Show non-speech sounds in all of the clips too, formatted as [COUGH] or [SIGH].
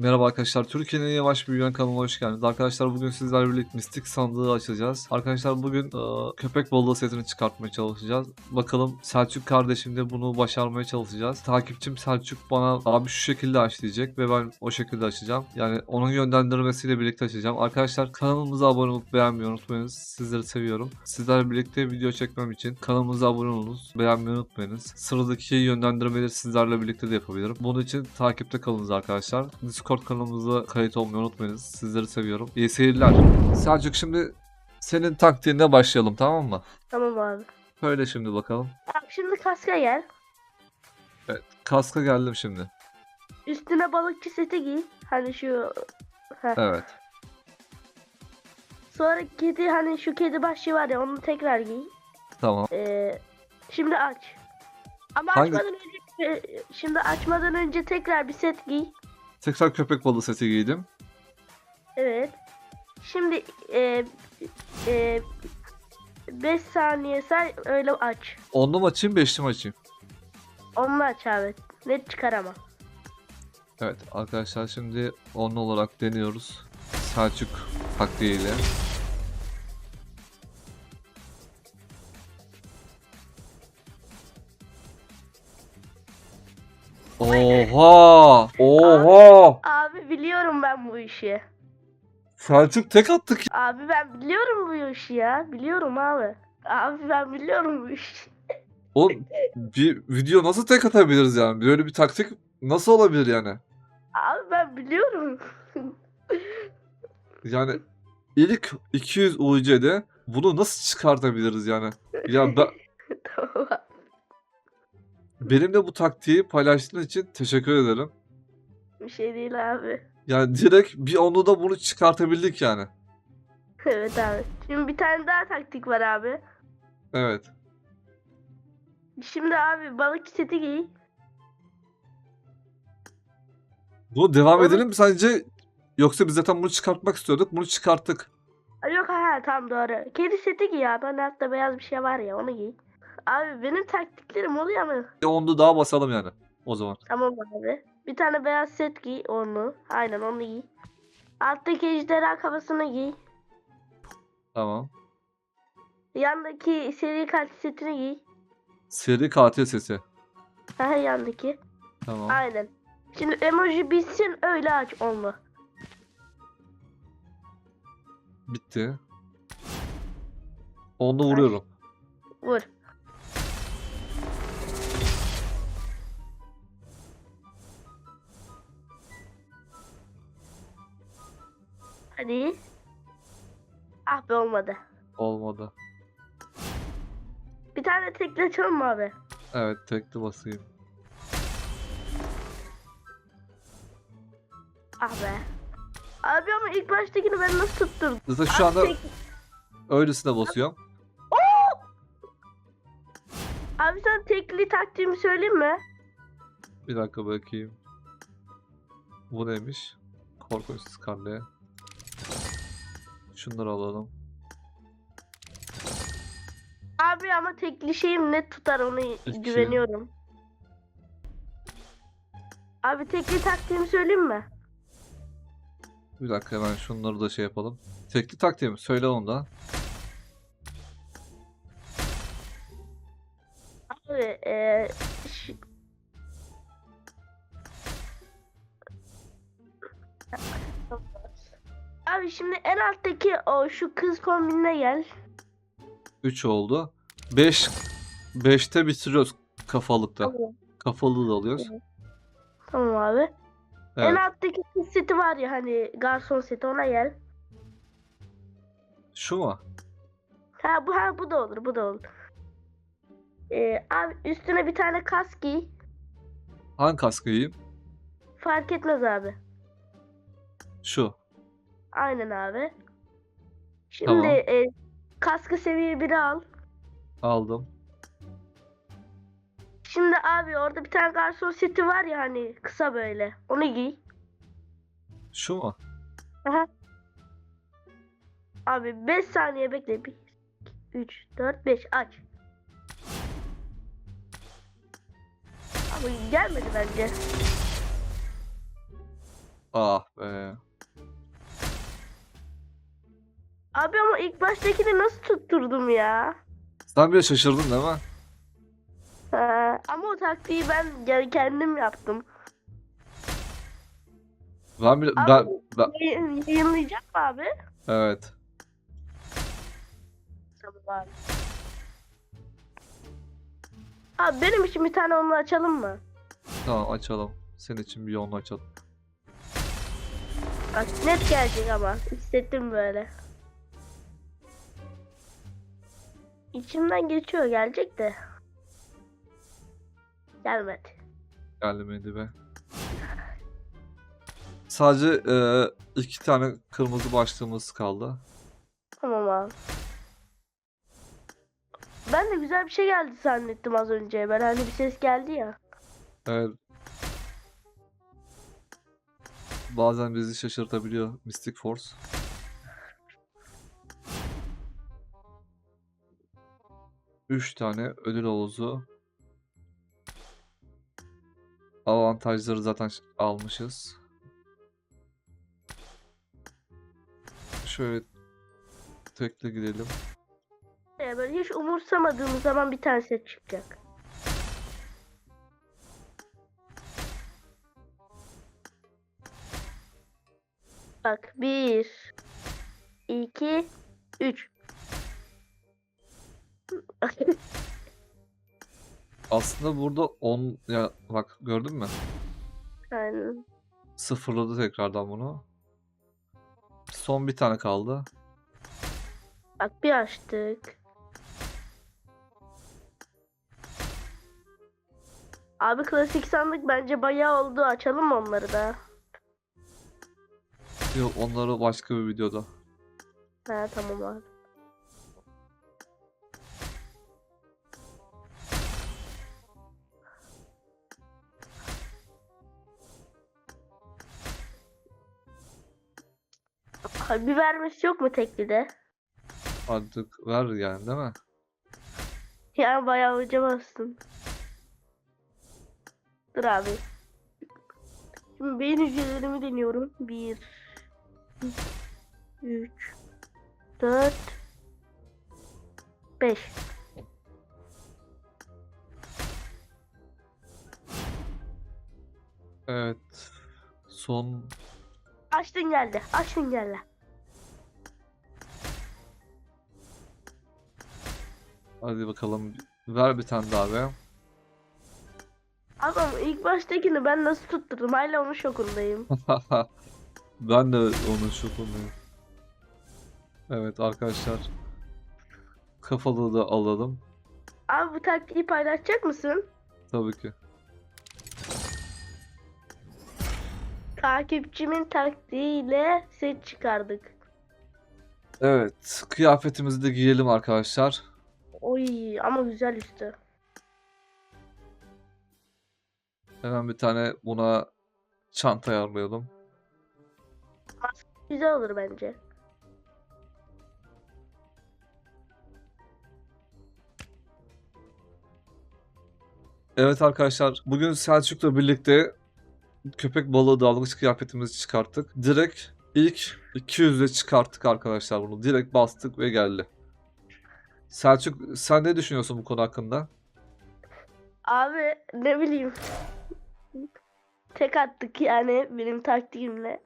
Merhaba arkadaşlar. Türkiye'nin en yavaş büyüyen kanalına hoş geldiniz. Arkadaşlar bugün sizlerle birlikte mistik sandığı açacağız. Arkadaşlar bugün e, köpek balığı setini çıkartmaya çalışacağız. Bakalım Selçuk kardeşim de bunu başarmaya çalışacağız. Takipçim Selçuk bana abi şu şekilde aç diyecek ve ben o şekilde açacağım. Yani onun yönlendirmesiyle birlikte açacağım. Arkadaşlar kanalımıza abone olup beğenmeyi unutmayınız. Sizleri seviyorum. Sizlerle birlikte video çekmem için kanalımıza abone olunuz. Beğenmeyi unutmayınız. Sıradaki yönlendirmeleri sizlerle birlikte de yapabilirim. Bunun için takipte kalınız arkadaşlar. Kanalımıza kayıt olmayı unutmayınız. Sizleri seviyorum. İyi seyirler. Selçuk şimdi senin taktiğine başlayalım tamam mı? Tamam abi. Böyle şimdi bakalım. Abi şimdi kaska gel. Kaska geldim şimdi. Üstüne balıkçı seti giy. Hani şu... Heh. Evet. Sonra kedi hani şu kedi başlığı var ya onu tekrar giy. Tamam. Ee, şimdi aç. Ama Hangi- açmadan önce e, şimdi açmadan önce tekrar bir set giy. Tekrar köpek balığı seti giydim. Evet. Şimdi e, e, 5 saniye say öyle aç. Onlu mu açayım beşli mi açayım? Onunla aç abi. Net çıkar ama. Evet arkadaşlar şimdi onlu olarak deniyoruz. Selçuk taktiğiyle. Oha! Oha! Abi biliyorum ben bu işi. Selçuk tek attık. Abi ben biliyorum bu işi ya. Biliyorum abi. Abi ben biliyorum bu işi. Oğlum bir video nasıl tek atabiliriz yani? Böyle bir taktik nasıl olabilir yani? Abi ben biliyorum. [LAUGHS] Yani ilk 200 UC'de bunu nasıl çıkartabiliriz yani? Ya ben, tamam. Benimle bu taktiği paylaştığın için teşekkür ederim. Bir şey değil abi. Yani direkt bir onu da bunu çıkartabildik yani. [LAUGHS] Evet abi. Şimdi bir tane daha taktik var abi. Evet. Şimdi abi balık seti giy. Bu devam Onu- edelim mi sence? Yoksa biz zaten bunu çıkartmak istiyorduk. Bunu çıkarttık. Yok ha tam doğru. Kedi seti giy abi. Hani altta beyaz bir şey var ya onu giy. Abi benim taktiklerim oluyor ama. Bir onu daha basalım yani. O zaman. Tamam abi. Bir tane beyaz set giy onu. Aynen onu giy. Alttaki ejderha kafasını giy. Tamam. Yandaki seri katil setini giy. Seri katil sesi. Ha yandaki. Tamam. Aynen. Şimdi emoji bitsin öyle aç onu. Bitti. Onu vuruyorum. Vur. Hadi. Ah be olmadı. Olmadı. Bir tane tekle açalım mı abi? Evet tekli basayım. Ah be. Abi ama ilk baştakini ben nasıl tutturdum? Zaten şu anda tek- öylesine basıyorum. abi sen tekli taktiğimi söyleyeyim mi? Bir dakika bakayım. Bu neymiş? Korkunç skarle. Şunları alalım. Abi ama tekli şeyim net tutar onu İki. güveniyorum. Abi tekli taktiğimi söyleyeyim mi? Bir dakika hemen şunları da şey yapalım. Tekli taktiğim söyle onu da. Abi eee Abi şimdi en alttaki o şu kız kombinine gel. 3 oldu. 5 5'te bitiriyoruz kafalıkta. Tamam. Kafalı da alıyoruz. Tamam abi. En Evet. alttaki kız seti var ya hani garson seti ona gel. Şu mu? Ha bu ha bu da olur bu da olur. Ee, abi üstüne bir tane kask giy. Hangi kaskı giyeyim? Fark etmez abi. Şu. Aynen abi. Şimdi Tamam. e, kaskı seviye 1'e al. Aldım. Şimdi abi orada bir tane garson seti var ya hani kısa böyle. Onu giy. Şu mu? Aha. Abi 5 saniye bekle. 1, 3, 4, 5 aç. Abi gelmedi bence. Ah be. Abi ama ilk baştakini nasıl tutturdum ya? Sen bile şaşırdın değil mi? Ha, ama o taktiği ben kendim yaptım. Ben bile... Abi- Ben, ben... Yayın, yayınlayacak mı abi? Evet. Tamam abi. Abi benim için bir tane onu açalım mı? Tamam açalım. Senin için bir yolunu açalım. Bak net gelecek ama. Hissettim böyle. İçimden geçiyor gelecek de. Gelmedi. Gelmedi be. Sadece e, iki tane kırmızı başlığımız kaldı. Tamam abi. Ben de güzel bir şey geldi zannettim az önce. Ben hani bir ses geldi ya. Evet. Bazen bizi şaşırtabiliyor Mystic Force. Üç tane ödül havuzu. Avantajları zaten almışız. Şöyle tekli gidelim. Ee, böyle hiç umursamadığımız zaman bir tane set çıkacak. Bak bir, iki, üç. [LAUGHS] Aslında burada 10 ya bak gördün mü? Aynen. Sıfırladı tekrardan bunu. Son bir tane kaldı. Bak bir açtık. Abi klasik sandık bence bayağı oldu. Açalım mı onları da? Yok onları başka bir videoda. Ha tamam abi. Bir vermesi yok mu teklide? Artık ver yani değil mi? Yani bayağı hocamazsın. Dur abi. Şimdi beyin hücrelerimi deniyorum. 1 3 4 5 Evet. Son Açtın geldi. Açtın geldi. Hadi bakalım ver bir tane daha be. Adam ilk baştakini ben nasıl tutturdum? Hala onun şokundayım. [LAUGHS] ben de onun şokundayım. Evet arkadaşlar. Kafalığı da alalım. Abi bu taktiği paylaşacak mısın? Tabii ki. Takipçimin taktiğiyle set çıkardık. Evet. Kıyafetimizi de giyelim arkadaşlar. Oy ama güzel üstü. Hemen bir tane buna çanta ayarlayalım. Güzel olur bence. Evet arkadaşlar bugün Selçuk'la birlikte köpek balığı dalgıç kıyafetimizi çıkarttık. Direkt ilk 200'e çıkarttık arkadaşlar bunu. Direkt bastık ve geldi. Selçuk sen ne düşünüyorsun bu konu hakkında? Abi ne bileyim. Tek attık yani benim taktiğimle.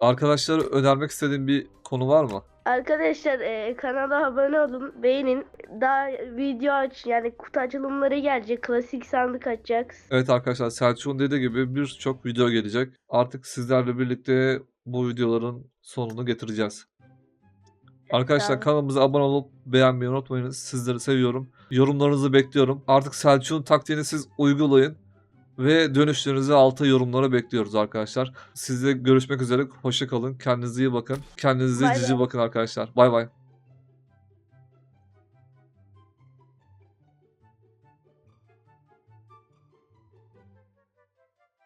Arkadaşlara önermek istediğin bir konu var mı? Arkadaşlar e, kanala abone olun, beğenin. Daha video aç yani kutu açılımları gelecek. Klasik sandık açacak. Evet arkadaşlar Selçuk'un dediği gibi birçok video gelecek. Artık sizlerle birlikte bu videoların sonunu getireceğiz. Arkadaşlar kanalımıza abone olup beğenmeyi unutmayınız. Sizleri seviyorum. Yorumlarınızı bekliyorum. Artık Selçuk'un taktiğini siz uygulayın. Ve dönüşlerinizi alta yorumlara bekliyoruz arkadaşlar. Sizle görüşmek üzere. Hoşça kalın. Kendinize iyi bakın. Kendinize Bay cici bay. bakın arkadaşlar. Bay bay.